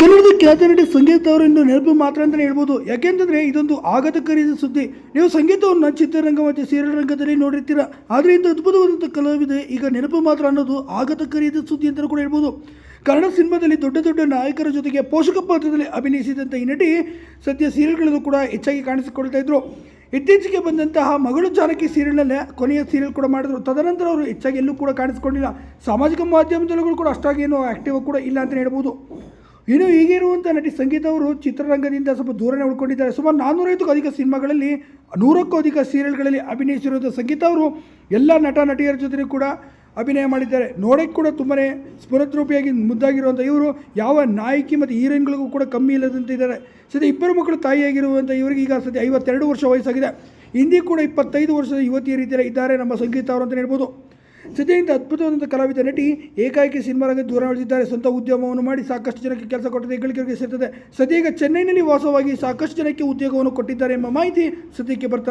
ಕನ್ನಡದ ಖ್ಯಾತ ನಟಿ ಸಂಗೀತ ಅವರನ್ನು ನೆನಪು ಮಾತ್ರ ಅಂತಲೇ ಹೇಳ್ಬೋದು. ಯಾಕೆಂತಂದರೆ ಇದೊಂದು ಆಘಾತಕಾರಿಯಾದ ಸುದ್ದಿ. ನೀವು ಸಂಗೀತವನ್ನು ಚಿತ್ರರಂಗ ಮತ್ತು ಸೀರಿಯಲ್ ರಂಗದಲ್ಲಿ ನೋಡಿರ್ತೀರ. ಆದರೆ ಇಂಥ ಅದ್ಭುತವಾದಂಥ ಕಲಾವಿದೆ ಈಗ ನೆನಪು ಮಾತ್ರ ಅನ್ನೋದು ಆಘಾತಕಾರಿಯಾದ ಸುದ್ದಿ ಅಂತಲೂ ಕೂಡ ಹೇಳ್ಬೋದು. ಕನ್ನಡ ಸಿನಿಮಾದಲ್ಲಿ ದೊಡ್ಡ ದೊಡ್ಡ ನಾಯಕರ ಜೊತೆಗೆ ಪೋಷಕ ಪಾತ್ರದಲ್ಲಿ ಅಭಿನಯಿಸಿದಂಥ ಈ ನಟಿ ಸದ್ಯ ಸೀರಿಯಲ್ಗಳಲ್ಲೂ ಕೂಡ ಹೆಚ್ಚಾಗಿ ಕಾಣಿಸಿಕೊಳ್ತಾ ಇದ್ರು. ಇತ್ತೀಚೆಗೆ ಬಂದಂತಹ ಮಗಳು ಜಾನಕಿ ಸೀರಿಯಲ್ನಲ್ಲೇ ಕೊನೆಯ ಸೀರಿಯಲ್ ಕೂಡ ಮಾಡಿದ್ರು. ತದನಂತರ ಅವರು ಹೆಚ್ಚಾಗಿ ಎಲ್ಲೂ ಕೂಡ ಕಾಣಿಸ್ಕೊಂಡಿಲ್ಲ. ಸಾಮಾಜಿಕ ಮಾಧ್ಯಮದಲ್ಲೂ ಕೂಡ ಅಷ್ಟಾಗಿ ಏನು ಆ್ಯಕ್ಟಿವ್ ಕೂಡ ಇಲ್ಲ ಅಂತಲೇ ಹೇಳ್ಬೋದು. ಇನ್ನು ಈಗಿರುವಂಥ ನಟಿ ಸಂಗೀತ ಅವರು ಚಿತ್ರರಂಗದಿಂದ ಸ್ವಲ್ಪ ದೂರನೇ ಉಳ್ಕೊಂಡಿದ್ದಾರೆ. ಸುಮಾರು ನಾನ್ನೂರೈವತ್ತಕ್ಕೂ ಅಧಿಕ ಸಿನಿಮಾಗಳಲ್ಲಿ, ನೂರಕ್ಕೂ ಅಧಿಕ ಸೀರಿಯಲ್ಗಳಲ್ಲಿ ಅಭಿನಯಿಸಿರುವಂಥ ಸಂಗೀತ ಅವರು ಎಲ್ಲ ನಟ, ನಟಿಯರ ಜೊತೆ ಕೂಡ ಅಭಿನಯ ಮಾಡಿದ್ದಾರೆ. ನೋಡೋಕ್ಕೆ ಕೂಡ ತುಂಬಾ ಸ್ಫುರದ್ರೂಪಿಯಾಗಿ ಮುದ್ದಾಗಿರುವಂಥ ಇವರು, ಯಾವ ನಾಯಕಿ ಮತ್ತು ಹೀರೋಯಿನ್ಗಳಿಗೂ ಕೂಡ ಕಮ್ಮಿ ಇಲ್ಲದಂತೆ ಇದ್ದಾರೆ. ಸದ್ಯ ಇಬ್ಬರು ಮಕ್ಕಳು ತಾಯಿಯಾಗಿರುವಂಥ ಇವರಿಗೆ ಈಗ ಸದ್ಯ ಐವತ್ತೆರಡು ವರ್ಷ ವಯಸ್ಸಾಗಿದೆ. ಹಿಂದಿ ಕೂಡ ಇಪ್ಪತ್ತೈದು ವರ್ಷದ ಯುವತಿಯ ರೀತಿಯಲ್ಲಿ ಇದ್ದಾರೆ ನಮ್ಮ ಸಂಗೀತ ಅವರು ಅಂತ ಹೇಳ್ಬೋದು. ಸದ್ಯ ಇಂಥ ಅದ್ಭುತವಾದಂಥ ಕಲಾವಿದ ನಟಿ ಏಕಾಏಕಿ ಸಿನಿಮಾ ರಂಗ ದೂರ ಉಳಿದಿದ್ದಾರೆ ಸ್ವಂತ ಉದ್ಯಮವನ್ನು ಮಾಡಿ ಸಾಕಷ್ಟು ಜನಕ್ಕೆ ಕೆಲಸ ಕೊಟ್ಟಿದೆ. ಹೆಗ್ಗಳಿಕೆಗೆ ಸೇರ್ತದೆ. ಸದ್ಯ ಈಗ ಚೆನ್ನೈನಲ್ಲಿ ವಾಸವಾಗಿ ಸಾಕಷ್ಟು ಜನಕ್ಕೆ ಉದ್ಯೋಗವನ್ನು ಕೊಟ್ಟಿದ್ದಾರೆ ಎಂಬ ಮಾಹಿತಿ ಸದ್ಯಕ್ಕೆ ಬರ್ತಾರೆ